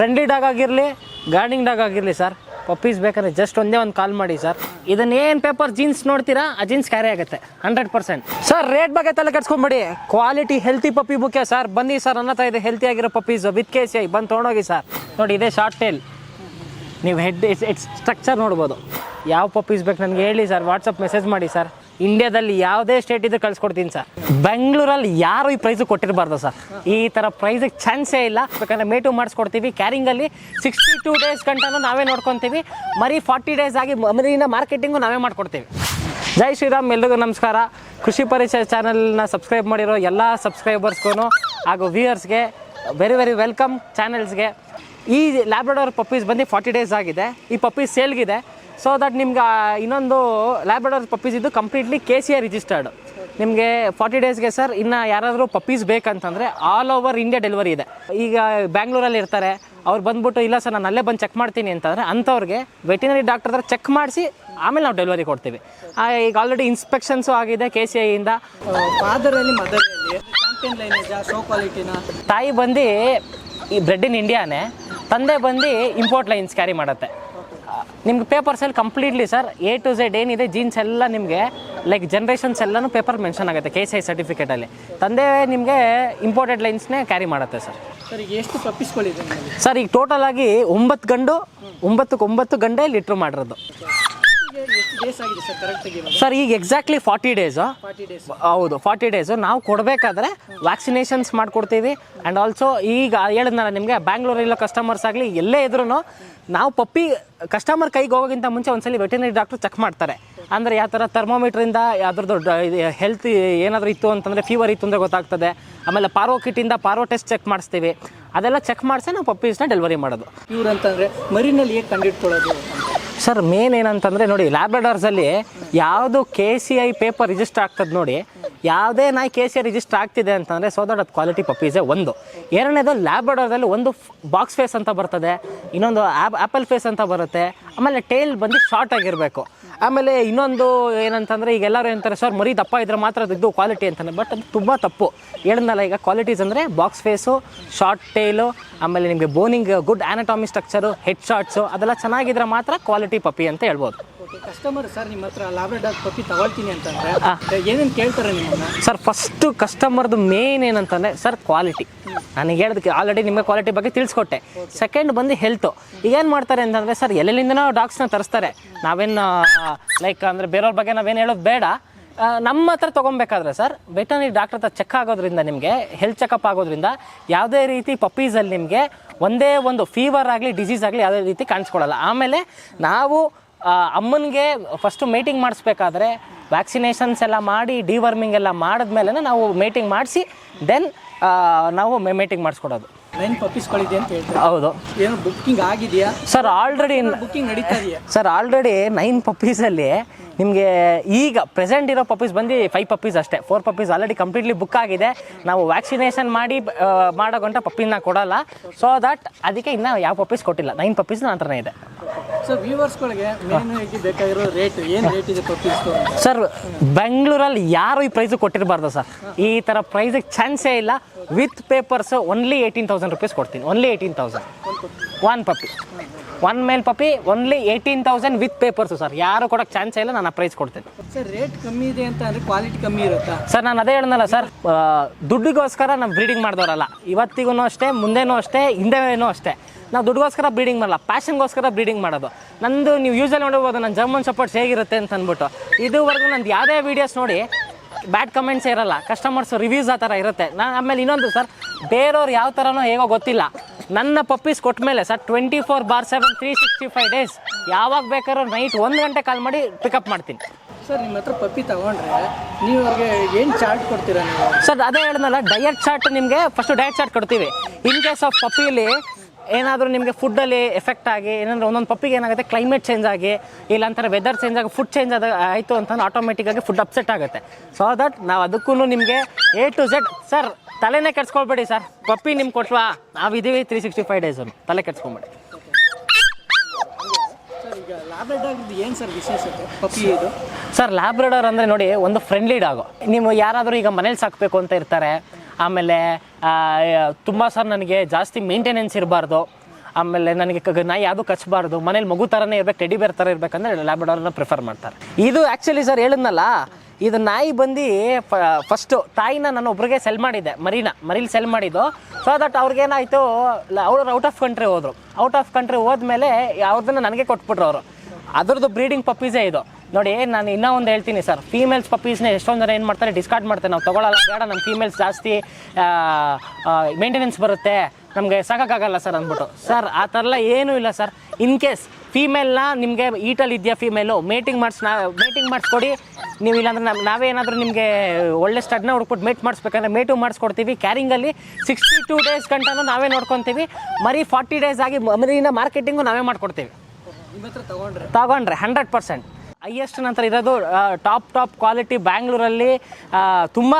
Friendly dog ಆಗಿರಲಿ guarding dog ಆಗಿರಲಿ sir puppies ಬೇಕಾದ್ರೆ ಜಸ್ಟ್ ಒಂದೇ ಒಂದು ಕಾಲ್ ಮಾಡಿ ಸರ್ ಇದನ್ನೇನು ಪೇಪರ್ ಜೀನ್ಸ್ ನೋಡ್ತೀರಾ? ಆ ಜೀನ್ಸ್ ಕ್ಯಾರಿ ಆಗುತ್ತೆ ಹಂಡ್ರೆಡ್ ಪರ್ಸೆಂಟ್ ಸರ್ ರೇಟ್ ಬಗ್ಗೆ ತಲೆ ಕೆಡ್ಸ್ಕೊಂಬಿಡಿ. ಕ್ವಾಲಿಟಿ ಹೆಲ್ತಿ ಪಪ್ಪಿ ಬುಕ್ಕೆ ಸರ್ ಬನ್ನಿ ಸರ್ ನನ್ನ ಹತ್ರ ಇದೆ ಹೆಲ್ತಿ ಆಗಿರೋ puppies with K C I ಬಂದು ತೊಗೊಂಡೋಗಿ ಸರ್ ನೋಡಿ ಇದೇ ಶಾರ್ಟ್ ಟೇಲ್ ನೀವು ಹೆಡ್ ಇಟ್ಸ್ ಇಟ್ಸ್ ಸ್ಟ್ರಕ್ಚರ್ ನೋಡ್ಬೋದು. ಯಾವ ಪಪ್ಪೀಸ್ ಬೇಕು ನನಗೆ ಹೇಳಿ ಸರ್ ವಾಟ್ಸಪ್ ಮೆಸೇಜ್ ಮಾಡಿ ಸರ್ ಇಂಡಿಯಾದಲ್ಲಿ ಯಾವುದೇ ಸ್ಟೇಟ್ ಇದ್ರೆ ಕಳ್ಸ್ಕೊಡ್ತೀನಿ ಸರ್ ಬೆಂಗಳೂರಲ್ಲಿ ಯಾರು ಈ ಪ್ರೈಸ್ ಕೊಟ್ಟಿರಬಾರ್ದು ಸರ್ ಈ ಥರ ಪ್ರೈಸಿಗೆ ಚಾನ್ಸೇ ಇಲ್ಲ. ಬೇಕಂದ್ರೆ ಮೇಟು ಮಾಡಿಸ್ಕೊಡ್ತೀವಿ. ಕ್ಯಾರಿಂಗಲ್ಲಿ ಸಿಕ್ಸ್ಟಿ ಟೂ ಡೇಸ್ ಗಂಟನೂ ನಾವೇ ನೋಡ್ಕೊತೀವಿ. ಮರಿ ಫಾರ್ಟಿ ಡೇಸ್ ಆಗಿ ಮರಿನ ಮಾರ್ಕೆಟಿಂಗು ನಾವೇ ಮಾಡ್ಕೊಡ್ತೀವಿ. ಜೈ ಶ್ರೀರಾಮ್, ಎಲ್ರಿಗೂ ನಮಸ್ಕಾರ. ಕೃಷಿ ಪರಿಚಯ ಚಾನಲ್ನ ಸಬ್ಸ್ಕ್ರೈಬ್ ಮಾಡಿರೋ ಎಲ್ಲ ಸಬ್ಸ್ಕ್ರೈಬರ್ಸ್ಗೂ ಹಾಗೂ ವ್ಯೂಯರ್ಸ್ಗೆ ವೆರಿ ವೆರಿ ವೆಲ್ಕಮ್ ಚಾನಲ್ಸ್ಗೆ ಈ ಲ್ಯಾಬ್ರಡೋರ್ ಪಪ್ಪೀಸ್ ಬಂದು ಫಾರ್ಟಿ ಡೇಸ್ ಆಗಿದೆ. ಈ ಪಪ್ಪೀಸ್ ಸೇಲ್ಗಿದೆ ಸೊ ದಟ್ ನಿಮ್ಗೆ ಇನ್ನೊಂದು ಲ್ಯಾಬ್ರಡೋರ್ ಪಪ್ಪೀಸ್ ಇದು completely K C A registered ನಿಮಗೆ ಫಾರ್ಟಿ ಡೇಸ್ಗೆ ಸರ್ ಇನ್ನು ಯಾರಾದರೂ ಪಪ್ಪೀಸ್ ಬೇಕಂತಂದರೆ ಆಲ್ ಓವರ್ ಇಂಡಿಯಾ ಡೆಲಿವರಿ ಇದೆ. ಈಗ ಬ್ಯಾಂಗ್ಳೂರಲ್ಲಿ ಇರ್ತಾರೆ ಅವ್ರು ಬಂದ್ಬಿಟ್ಟು ಇಲ್ಲ ಸರ್ ನಾನು ಅಲ್ಲೇ ಬಂದು ಚೆಕ್ ಮಾಡ್ತೀನಿ ಅಂತಂದರೆ ಅಂಥವ್ರಿಗೆ ವೆಟಿನರಿ ಡಾಕ್ಟರ್ ಹತ್ರ ಚೆಕ್ ಮಾಡಿಸಿ ಆಮೇಲೆ ನಾವು ಡೆಲಿವರಿ ಕೊಡ್ತೀವಿ. ಈಗ ಆಲ್ರೆಡಿ ಇನ್ಸ್ಪೆಕ್ಷನ್ಸು ಆಗಿದೆ ಕೆ ಸಿ ಐಯಿಂದ ಫಾದರಲ್ಲಿ ಮದರಲ್ಲಿ ಚಾಂಪಿಯನ್ ಲೈನೇಜಾ ಶೋ ಕ್ವಾಲಿಟಿನ ತಾಯಿ ಬಂದು ಈ ಬ್ರೆಡ್ ಇನ್ ಇಂಡಿಯಾನೇ ತಂದೆ ಬಂದು ಇಂಪೋರ್ಟ್ ಲೈನ್ಸ್ ಕ್ಯಾರಿ ಮಾಡುತ್ತೆ. ನಿಮ್ಗೆ ಪೇಪರ್ಸಲ್ಲಿ completely sir A to Z ಏನಿದೆ ಜೀನ್ಸ್ ಎಲ್ಲ ನಿಮಗೆ ಲೈಕ್ ಜನ್ರೇಷನ್ಸ್ ಎಲ್ಲನೂ ಪೇಪರ್ ಮೆನ್ಷನ್ ಆಗುತ್ತೆ ಕೆ ಸಿ ಐ ಸರ್ಟಿಫಿಕೇಟಲ್ಲಿ ತಂದೆ ನಿಮಗೆ ಇಂಪೋರ್ಟೆಡ್ ಲೈನ್ಸ್ನೇ ಕ್ಯಾರಿ ಮಾಡುತ್ತೆ ಸರ್ ಸರ್ ಈಗ ಎಷ್ಟು ತಪ್ಪಿಸ್ಕೊಳ್ಳಿ ಸರ್ ಈಗ ಟೋಟಲ್ ಆಗಿ ಒಂಬತ್ತು ಗಂಡು ಒಂಬತ್ತಕ್ಕೆ ಒಂಬತ್ತು ಗಂಡೇ ಲಿಟ್ರ್ ಮಾಡಿರೋದು. ಸರ್ ಈಗ ಎಕ್ಸಾಕ್ಟ್ಲಿ ಫಾರ್ಟಿ ಡೇಸು ಹೌದು ಫಾರ್ಟಿ ಡೇಸು ನಾವು ಕೊಡಬೇಕಾದ್ರೆ ವ್ಯಾಕ್ಸಿನೇಷನ್ಸ್ ಮಾಡಿಕೊಡ್ತೀವಿ. ಆ್ಯಂಡ್ ಆಲ್ಸೋ ಈಗ ಹೇಳಿದ್ನಲ್ಲ ನಿಮಗೆ ಬ್ಯಾಂಗ್ಳೂರಲ್ಲಿರೋ ಕಸ್ಟಮರ್ಸ್ ಆಗಲಿ ಎಲ್ಲೇ ಇದ್ರೂ ನಾವು ಪಪ್ಪಿ ಕಸ್ಟಮರ್ ಕೈಗೆ ಹೋಗೋಕ್ಕಿಂತ ಮುಂಚೆ ಒಂದ್ಸಲಿ ವೆಟರ್ನರಿ ಡಾಕ್ಟ್ರು ಚೆಕ್ ಮಾಡ್ತಾರೆ. ಅಂದರೆ ಯಾವ ಥರ ಥರ್ಮೋಮೀಟ್ರಿಂದ ಯಾವ್ದ್ರದ್ದು ಹೆಲ್ತ್ ಏನಾದರೂ ಇತ್ತು ಅಂತಂದರೆ ಫೀವರ್ ಇತ್ತು ಅಂದರೆ ಗೊತ್ತಾಗ್ತದೆ. ಆಮೇಲೆ ಪಾರೋ ಕಿಟ್ಟಿಂದ ಪಾರೋ ಟೆಸ್ಟ್ ಚೆಕ್ ಮಾಡಿಸ್ತೀವಿ. ಅದೆಲ್ಲ ಚೆಕ್ ಮಾಡಿಸಿ ನಾವು ಪಪ್ಪೀಸ್ನ ಡೆಲಿವರಿ ಮಾಡೋದು. ಇವ್ರು ಅಂತಂದರೆ ಮರಿನಲ್ಲಿ ಹೇಗೆ ಕಂಡಿಟ್ಕೊಳ್ಳೋದು? ಸರ್ ಮೇನ್ ಏನಂತಂದರೆ ನೋಡಿ ಲ್ಯಾಬ್ರಡಾರ್ಸಲ್ಲಿ ಯಾವುದು K C I paper register ಆಗ್ತದೆ ನೋಡಿ, ಯಾವುದೇ ನಾಯಿ ಕೆ ಸಿ ಐ ರಿಜಿಸ್ಟರ್ ಆಗ್ತಿದೆ ಅಂತಂದರೆ ಸೊ ದಟ್ ಅದು ಕ್ವಾಲಿಟಿ ಪಪ್ಪೀಸೇ ಒಂದು. ಎರಡನೇದು ಲ್ಯಾಬ್ರಡಾರ್ದಲ್ಲಿ ಒಂದು ಬಾಕ್ಸ್ ಫೇಸ್ ಅಂತ ಬರ್ತದೆ, ಇನ್ನೊಂದು ಆಪಲ್ ಫೇಸ್ ಅಂತ ಬರುತ್ತೆ, ಆಮೇಲೆ ಟೇಲ್ ಬಂದು ಶಾರ್ಟ್ ಆಗಿರಬೇಕು. ಆಮೇಲೆ ಇನ್ನೊಂದು ಏನಂತಂದರೆ ಈಗ ಎಲ್ಲರೂ ಏನಂತಾರೆ, ಸರ್, ಮರಿ ದಪ್ಪ ಇದ್ರೆ ಮಾತ್ರ ಅದು ಕ್ವಾಲಿಟಿ ಅಂತಾನೆ. ಬಟ್ ಅದು ತುಂಬ ತಪ್ಪು. ಹೇಳಿದ್ನಲ್ಲ, ಈಗ ಕ್ವಾಲಿಟೀಸ್ ಅಂದರೆ ಬಾಕ್ಸ್ ಫೇಸು ಶಾರ್ಟ್ ಟೇಲು ಆಮೇಲೆ ನಿಮಗೆ boning good anatomy structure head shorts ಅದೆಲ್ಲ ಚೆನ್ನಾಗಿದ್ರೆ ಮಾತ್ರ ಕ್ವಾಲಿಟಿ ಪಪ್ಪಿ ಅಂತ ಹೇಳ್ಬೋದು. ಕಸ್ಟಮರ್ ಸರ್ ನಿಮ್ಮ ಹತ್ರ ಲ್ಯಾಬ್ರೆಡಾಗ್ ಪಪ್ಪಿ ತಗೊಳ್ತೀನಿ ಅಂತಂದ್ರೆ ಏನೇನು ಕೇಳ್ತಾರೆ ನಿಮ್ಮನ್ನ? ಸರ್ ಫಸ್ಟು ಕಸ್ಟಮರ್ದು ಮೇನ್ ಏನಂತಂದರೆ ಸರ್ ಕ್ವಾಲಿಟಿ ನನಗೆ ಹೇಳೋದಕ್ಕೆ ಆಲ್ರೆಡಿ ನಿಮಗೆ ಕ್ವಾಲಿಟಿ ಬಗ್ಗೆ ತಿಳಿಸ್ಕೊಟ್ಟೆ. ಸೆಕೆಂಡ್ ಬಂದು ಹೆಲ್ತು ಈಗೇನು ಮಾಡ್ತಾರೆ ಅಂತಂದರೆ ಸರ್ ಎಲ್ಲೆಲ್ಲಿಂದನೋ ಡಾಗ್ಸ್ನ ತರಿಸ್ತಾರೆ. ನಾವೇನು ಲೈಕ್ ಅಂದರೆ ಬೇರೆಯವ್ರ ಬಗ್ಗೆ ನಾವೇನು ಹೇಳೋದು ಬೇಡ. ನಮ್ಮ ಹತ್ರ ತೊಗೊಬೇಕಾದ್ರೆ ಸರ್ ವೆಟನರಿ ಡಾಕ್ಟರ್ ಹತ್ರ ಚೆಕ್ ಆಗೋದ್ರಿಂದ ನಿಮಗೆ ಹೆಲ್ತ್ ಚೆಕಪ್ ಆಗೋದ್ರಿಂದ ಯಾವುದೇ ರೀತಿ ಪಪ್ಪೀಸಲ್ಲಿ ನಿಮಗೆ ಒಂದೇ ಒಂದು ಫೀವರ್ ಆಗಲಿ ಡಿಸೀಸ್ ಆಗಲಿ ಯಾವುದೇ ರೀತಿ ಕಾಣಿಸ್ಕೊಳ್ಳಲ್ಲ ಆಮೇಲೆ ನಾವು ಅಮ್ಮನಿಗೆ ಫಸ್ಟು ಮೀಟಿಂಗ್ ಮಾಡಿಸ್ಬೇಕಾದ್ರೆ ವ್ಯಾಕ್ಸಿನೇಷನ್ಸ್ ಎಲ್ಲ ಮಾಡಿ ಡಿವರ್ಮಿಂಗ್ ಎಲ್ಲ ಮಾಡಿದ್ಮೇಲೆ ನಾವು ಮೀಟಿಂಗ್ ಮಾಡಿಸಿ ದೆನ್ ನಾವು ಮೀಟಿಂಗ್ ಮಾಡಿಸ್ಕೊಡೋದು. ನೈನ್ ಪಪ್ಪೀಸ್ಗಳಿದೆ ಅಂತ ಹೇಳ್ತಾರೆ? ಹೌದು. ಏನು ಬುಕ್ಕಿಂಗ್ ಆಗಿದೆಯಾ? ಸರ್ ಆಲ್ರೆಡಿ ಬುಕ್ಕಿಂಗ್ ನಡೀತಾ ಇದೆಯಾ? ಸರ್ ಆಲ್ರೆಡಿ ನೈನ್ ಪಪ್ಪೀಸಲ್ಲಿ ನಿಮಗೆ ಈಗ ಪ್ರೆಸೆಂಟ್ ಇರೋ ಪಪ್ಪೀಸ್ ಬಂದು ಫೈವ್ ಪಪ್ಪೀಸ್ ಅಷ್ಟೇ. Four puppies already completely book ಆಗಿದೆ. ನಾವು ವ್ಯಾಕ್ಸಿನೇಷನ್ ಮಾಡಿ ಮಾಡೋಗಂಟ ಪಪ್ಪಿನ ಕೊಡೋಲ್ಲ. ಸೊ ದಟ್ ಅದಕ್ಕೆ ಇನ್ನೂ ಯಾವ ಪಪ್ಪೀಸ್ ಕೊಟ್ಟಿಲ್ಲ. ನೈನ್ ಪಪ್ಪೀಸ್ ನಾನು ಹತ್ರನೇ ಇದೆ. ಸೊ ವ್ಯೂವರ್ಸ್ಗಳಿಗೆ ಬೇಕಾಗಿರೋ ರೇಟ್ ಏನು ರೇಟ್ ಇದೆ ಪಪ್ಪೀಸ್ ಸರ್ ಬೆಂಗಳೂರಲ್ಲಿ ಯಾರು ಈ ಪ್ರೈಸು ಕೊಟ್ಟಿರಬಾರ್ದು ಸರ್ ಈ ಥರ ಪ್ರೈಸಿಗೆ ಚಾನ್ಸೇ ಇಲ್ಲ. With papers only eighteen thousand rupees ಕೊಡ್ತೀನಿ. Only eighteen thousand one puppy one male puppy only eighteen thousand with papers sir ಯಾರು ಕೊಡೋಕ್ಕೆ ಚಾನ್ಸ್ ಇಲ್ಲ ನಾನು ಪ್ರೈಸ್ ಕೊಡ್ತೇನೆ. ಸರ್ ರೇಟ್ ಕಮ್ಮಿ ಇದೆ ಅಂತ ಅಂದ್ರೆ ಕ್ವಾಲಿಟಿ ಕಮ್ಮಿ ಇರುತ್ತಾ? ಸರ್ ನಾನು ಅದೇ ಹೇಳ್ದಲ್ಲ ಸರ್ ದುಡ್ಡಿಗೋಸ್ಕರ ನಾವು ಬ್ರೀಡಿಂಗ್ ಮಾಡಿದವರಲ್ಲ. ಇವತ್ತಿಗೂ ಅಷ್ಟೇ ಮುಂದೆನೂ ಅಷ್ಟೇ ಹಿಂದೆನೂ ಅಷ್ಟೇ. ನಾವು ದುಡ್ಡಿಗೋಸ್ಕರ ಬ್ರೀಡಿಂಗ್ ಮಾಡಲ್ಲ ಪ್ಯಾಷನ್ಗೋಸ್ಕರ ಬ್ರೀಡಿಂಗ್ ಮಾಡೋದು. ನಂದು ನೀವು ಯೂಸಲ್ಲಿ ನೋಡ್ಬೋದು ನನ್ನ ಜರ್ಮನ್ ಸಪೋರ್ಟ್ಸ್ ಹೇಗಿರುತ್ತೆ ಅಂತ ಅಂದ್ಬಿಟ್ಟು. ಇದುವರೆಗೂ ನಂದು ಯಾವುದೇ ವೀಡಿಯೋಸ್ ನೋಡಿ ಬ್ಯಾಡ್ ಕಮೆಂಟ್ಸ್ ಇರಲ್ಲ. ಕಸ್ಟಮರ್ಸ್ ರಿವ್ಯೂಸ್ ಆ ಥರ ಇರುತ್ತೆ. ನಾನು ಆಮೇಲೆ ಇನ್ನೊಂದು ಸರ್ ಬೇರೆಯವ್ರು ಯಾವ ಥರನೋ ಹೇಗೋ ಗೊತ್ತಿಲ್ಲ. ನನ್ನ ಪಪ್ಪೀಸ್ ಕೊಟ್ಟ ಮೇಲೆ sir twenty four bar seven three sixty five days ಯಾವಾಗ ಬೇಕಾದ್ರೂ ನೈಟ್ ಒಂದು ಗಂಟೆ ಕಾಲ್ ಮಾಡಿ ಪಿಕಪ್ ಮಾಡ್ತೀನಿ. ಸರ್ ನಿಮ್ಮ ಹತ್ರ ಪಪ್ಪಿ ತಗೊಂಡ್ರೆ ನೀವು ಅವ್ರಿಗೆ ಏನು ಚಾರ್ಟ್ ಕೊಡ್ತೀರಾ ನೀವು? ಸರ್ ಅದೇ ಹೇಳಿದ್ನಲ್ಲ ಡಯಟ್ ಚಾರ್ಟ್ ನಿಮಗೆ ಫಸ್ಟು ಡಯಟ್ ಚಾರ್ಟ್ ಕೊಡ್ತೀವಿ. ಇನ್ ಕೇಸ್ ಆಫ್ ಪಪ್ಪಿಲಿ ಏನಾದರೂ ನಿಮಗೆ ಫುಡ್ಡಲ್ಲಿ ಎಫೆಕ್ಟ್ ಆಗಿ ಏನಂದ್ರೆ ಒಂದೊಂದು ಪಪ್ಪಿಗೆ ಏನಾಗುತ್ತೆ ಕ್ಲೈಮೇಟ್ ಚೇಂಜ್ ಆಗಿ ಇಲ್ಲ ಅಂತಾರೆ ವೆದರ್ ಚೇಂಜ್ ಆಗಿ ಫುಡ್ ಚೇಂಜ್ ಆದ ಆಯಿತು ಅಂತಂದ್ರೆ ಆಟೋಮೆಟಿಕ್ಕಾಗಿ ಫುಡ್ ಅಪ್ಸೆಟ್ ಆಗುತ್ತೆ. ಸೊ ದಟ್ ನಾವು ಅದಕ್ಕೂ ನಿಮಗೆ ಎ ಟು ಝೆಡ್ ಸರ್ ತಲೆನೇ ಕೆಡ್ಸ್ಕೊಳ್ಬೇಡಿ ಸರ್. ಪಪ್ಪಿ ನಿಮ್ಗೆ ಕೊಟ್ವಾ ಇದೀವಿ ತ್ರೀ ಸಿಕ್ಸ್ಟಿ ಫೈವ್ ಡೇಸು ತಲೆ ಕೆಡ್ಸ್ಕೊಬೇಡಿ. ಏನು ಸರ್ ವಿಶೇಷತೆ ಪಪ್ಪಿ ಇದು ಸರ್ ಲ್ಯಾಬ್ರಡರ್ ಅಂದರೆ ನೋಡಿ ಒಂದು ಫ್ರೆಂಡ್ಲಿ ಡಾಗು ನೀವು ಯಾರಾದರೂ ಈಗ ಮನೇಲಿ ಸಾಕಬೇಕು ಅಂತ ಇರ್ತಾರೆ. ಆಮೇಲೆ ತುಂಬ ಸರ್ ನನಗೆ ಜಾಸ್ತಿ ಮೇಂಟೆನೆನ್ಸ್ ಇರಬಾರ್ದು. ಆಮೇಲೆ ನನಗೆ ಕ- ನಾಯಿ ಯಾವುದು ಕಚ್ಚಬಾರ್ದು ಮನೇಲಿ ಮಗು ಥರನೇ ಇರಬೇಕು ಟೆಡಿ ಬೇರ್ ಥರ ಇರಬೇಕಂದ್ರೆ ಲ್ಯಾಬ್ರಡಾರ್ನ ಪ್ರಿಫರ್ ಮಾಡ್ತಾರೆ. ಇದು ಆ್ಯಕ್ಚುಲಿ ಸರ್ ಹೇಳಿದ್ನಲ್ಲ ಇದು ನಾಯಿ ಬಂದು ಫಸ್ಟು ತಾಯಿನ ನಾನು ಒಬ್ರಿಗೆ ಸೆಲ್ ಮಾಡಿದ್ದೆ, ಮರಿನ, ಮರಿಲಿ ಸೆಲ್ ಮಾಡಿದ್ದು. ಸೊ ದಟ್ ಅವ್ರಿಗೇನಾಯಿತು ಅವ್ರು ಔಟ್ ಆಫ್ ಕಂಟ್ರಿ ಹೋದರು. ಔಟ್ ಆಫ್ ಕಂಟ್ರಿ ಹೋದ್ಮೇಲೆ ಅವ್ರದನ್ನ ನನಗೆ ಕೊಟ್ಬಿಟ್ರು ಅವರು. ಅದ್ರದ್ದು ಬ್ರೀಡಿಂಗ್ ಪಪ್ಪೀಸೇ ಇದು. ನೋಡಿ, ನಾನು ಇನ್ನೂ ಒಂದು ಹೇಳ್ತೀನಿ ಸರ್ ಫೀಮೇಲ್ಸ್ ಪಪ್ಪೀಸ್ನ ಎಷ್ಟೊಂದು ಜನ ಏನು ಮಾಡ್ತಾರೆ ಡಿಸ್ಕಾರ್ಡ್ ಮಾಡ್ತಾರೆ. ನಾವು ತೊಗೊಳಲ್ಲ, ಬೇಡ ನಮ್ಮ ಫೀಮೇಲ್ಸ್ ಜಾಸ್ತಿ ಮೇಂಟೆನೆನ್ಸ್ ಬರುತ್ತೆ. ನಮಗೆ ಸಾಕಾಗಲ್ಲ ಸರ್ ಅಂದ್ಬಿಟ್ಟು. ಸರ್ ಆ ಥರ ಎಲ್ಲ ಏನೂ ಇಲ್ಲ ಸರ್ ಇನ್ ಕೇಸ್ ಫೀಮೇಲ್ನ ನಿಮಗೆ ಈಟಲ್ಲಿ ಇದೆಯಾ ಫೀಮೇಲು ಮೇಟಿಂಗ್ ಮಾಡಿಸ್ ನಾ ಮೇಟಿಂಗ್ ಮಾಡಿಸ್ಕೊಡಿ. ನೀವು ಇಲ್ಲಾಂದ್ರೆ ನಮ್ಮ ನಾವೇನಾದರೂ ನಿಮಗೆ ಒಳ್ಳೆ ಸ್ಟಡ್ನ ಹುಡ್ಕೊಟ್ಟು ಮೇಟ್ ಮಾಡಿಸ್ಬೇಕಂದ್ರೆ ಮೇಟು ಮಾಡಿಸ್ಕೊಡ್ತೀವಿ. ಕ್ಯಾರಿಂಗಲ್ಲಿ ಸಿಕ್ಸ್ಟಿ ಟೂ ಡೇಸ್ ಗಂಟನೂ ನಾವೇ ನೋಡ್ಕೊತೀವಿ. ಮರಿ ಫಾರ್ಟಿ ಡೇಸ್ ಆಗಿ ಮರಿನ ಮಾರ್ಕೆಟಿಂಗು ನಾವೇ ಮಾಡ್ಕೊಡ್ತೀವಿ. ತಗೊಂಡ್ರೆ. ಹಂಡ್ರೆಡ್ ಪರ್ಸೆಂಟ್ ಹೈಯೆಸ್ಟ್ ನಂತರ ಇರೋದು ಟಾಪ್ ಟಾಪ್ ಕ್ವಾಲಿಟಿ ಬ್ಯಾಂಗ್ಳೂರಲ್ಲಿ ತುಂಬ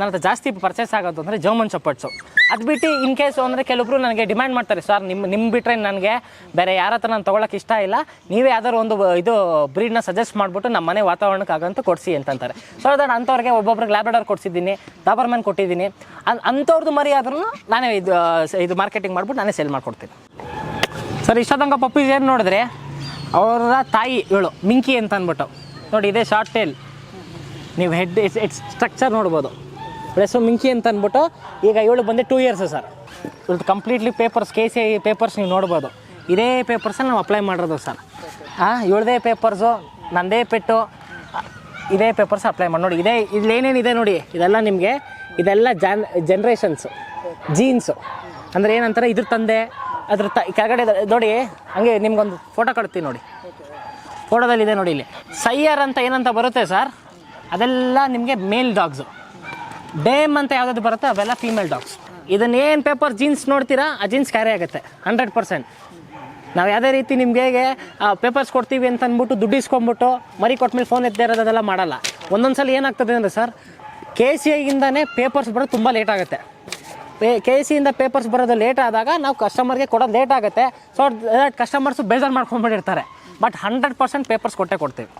ನನ್ನ ಜಾಸ್ತಿ ಪರ್ಚೇಸ್ ಆಗೋದು ಅಂದರೆ ಜರ್ಮನ್ ಚಪ್ಪಟ್ಸು ಅದು ಬಿಟ್ಟು ಇನ್ ಕೇಸ್ ಅಂದರೆ ಕೆಲವೊಬ್ರು ನನಗೆ ಡಿಮ್ಯಾಂಡ್ ಮಾಡ್ತಾರೆ ಸರ್ ನಿಮ್ಮ ನಿಮ್ಮ ಬಿಟ್ಟರೆ ನನಗೆ ಬೇರೆ ಯಾರ ಹತ್ರ ನಾನು ತೊಗೊಳಕ್ಕೆ ಇಷ್ಟ ಇಲ್ಲ, ನೀವೇ ಯಾವ್ದಾದ್ರು ಒಂದು ಇದು ಬ್ರೀಡ್ನ ಸಜೆಸ್ಟ್ ಮಾಡಿಬಿಟ್ಟು ನಮ್ಮ ಮನೆ ವಾತಾವರಣಕ್ಕೆ ಆಗಂತ ಕೊಡಿಸಿ ಅಂತಂತಾರೆ. ಸೊ ಅದನ್ನು ಅಂಥವ್ರಿಗೆ ಒಬ್ಬೊಬ್ರಿಗೆ ಲ್ಯಾಬ್ರಡಾರ್ ಕೊಡಿಸಿದ್ದೀನಿ ಡಾಬರ್ಮ್ಯಾನ್ ಕೊಟ್ಟಿದ್ದೀನಿ. ಅಂಥವ್ರದ್ದು ಮರಿ ಆದ್ರೂ ನಾನೇ ಇದು ಇದು ಮಾರ್ಕೆಟಿಂಗ್ ಮಾಡ್ಬಿಟ್ಟು ನಾನೇ ಸೇಲ್ ಮಾಡಿಕೊಡ್ತೀನಿ. ಸರ್ ಇಷ್ಟೊತ್ತಂಗ ಪಪ್ಪೀಸ್ ಏನು ನೋಡಿದ್ರೆ? ಅವರ ತಾಯಿ ಇವಳು, ಮಿಂಕಿ ಅಂತ ಅಂದ್ಬಿಟ್ಟು. ನೋಡಿ, ಇದೇ ಶಾರ್ಟ್ ಟೇಲ್ ನೀವು ಹೆಡ್ ಇಟ್ಸ್ ಇಟ್ಸ್ ಸ್ಟ್ರಕ್ಚರ್ ನೋಡ್ಬೋದು. ಪ್ಲಸ್ ಮಿಂಕಿ ಅಂತ ಅಂದ್ಬಿಟ್ಟು, ಈಗ ಇವಳು ಬಂದು ಟೂ ಇಯರ್ಸ್ ಸರ್ ಇವ್ರದ್ದು completely papers K C I papers ನೀವು ನೋಡ್ಬೋದು. ಇದೇ ಪೇಪರ್ಸಲ್ಲಿ ನಾವು ಅಪ್ಲೈ ಮಾಡಿರೋದು ಸರ್ ಹಾಂ ಇವಳದೇ ಪೇಪರ್ಸು ನಂದೇ ಪೆಟ್ಟು, ಇದೇ ಪೇಪರ್ಸ್ ಅಪ್ಲೈ ಮಾಡಿ, ನೋಡಿ, ಇದೇ ಇದೆ ನೋಡಿ, ಇದೆಲ್ಲ ನಿಮಗೆ, ಇದೆಲ್ಲ ಜನ್ ಜನ್ರೇಷನ್ಸು ಜೀನ್ಸು ಅಂದರೆ ಏನಂತಾರೆ? ಇದ್ರ ತಂದೆ ಅದ್ರ ತ ಕೆಳಗಡೆ ನೋಡಿ, ಹಂಗೆ ನಿಮ್ಗೊಂದು ಫೋಟೋ ಕಟ್ತೀವಿ ನೋಡಿ. ಫೋಟೋದಲ್ಲಿ ಇದೆ ನೋಡಿ ಇಲ್ಲಿ. ಸೈಯರ್ ಅಂತ ಏನಂತ ಬರುತ್ತೆ ಸರ್ ಅದೆಲ್ಲ ನಿಮಗೆ ಮೇಲ್ ಡಾಗ್ಸು ಡೇಮ್ ಅಂತ ಯಾವುದಾದ್ರು ಬರುತ್ತೆ, ಅವೆಲ್ಲ ಫೀಮೇಲ್ ಡಾಗ್ಸ್ ಇದನ್ನೇನು ಪೇಪರ್ ಜೀನ್ಸ್ ನೋಡ್ತೀರಾ, ಆ ಜೀನ್ಸ್ ಕ್ಯಾರಿ ಆಗುತ್ತೆ. ಹಂಡ್ರೆಡ್ ಪರ್ಸೆಂಟ್ ನಾವು ಯಾವುದೇ ರೀತಿ ನಿಮ್ಗೆ ಹೇಗೆ ಪೇಪರ್ಸ್ ಕೊಡ್ತೀವಿ ಅಂತ ಅಂದ್ಬಿಟ್ಟು ದುಡ್ಡು ಇಸ್ಕೊಂಬಿಟ್ಟು ಮರಿ ಕೊಟ್ಮೇಲೆ ಫೋನ್ ಎತ್ತದೇ ಇರೋದೆಲ್ಲ ಮಾಡಲ್ಲ. ಒಂದೊಂದು ಸಲ ಏನಾಗ್ತದೆ ಅಂದರೆ ಸರ್ ಕೆ ಸಿ ಐಯಿಂದಾನೇ ಪೇಪರ್ಸ್ ಬರೋದು ತುಂಬ ಲೇಟ್ ಆಗುತ್ತೆ. ಪೇ ಕೆ ಸಿಯಿಂದ ಪೇಪರ್ಸ್ ಬರೋದು ಲೇಟ್ ಆದಾಗ ನಾವು ಕಸ್ಟಮರ್ಗೆ ಕೊಡೋದು ಲೇಟ್ ಆಗುತ್ತೆ. ಸೊ ಕಸ್ಟಮರ್ಸು ಬೇಜಾರು ಮಾಡ್ಕೊಂಡ್ಬಿಟ್ಟಿರ್ತಾರೆ. ಬಟ್ ಹಂಡ್ರೆಡ್ ಪರ್ಸೆಂಟ್ ಪೇಪರ್ಸ್ ಕೊಟ್ಟೇ ಕೊಡ್ತೀವಿ.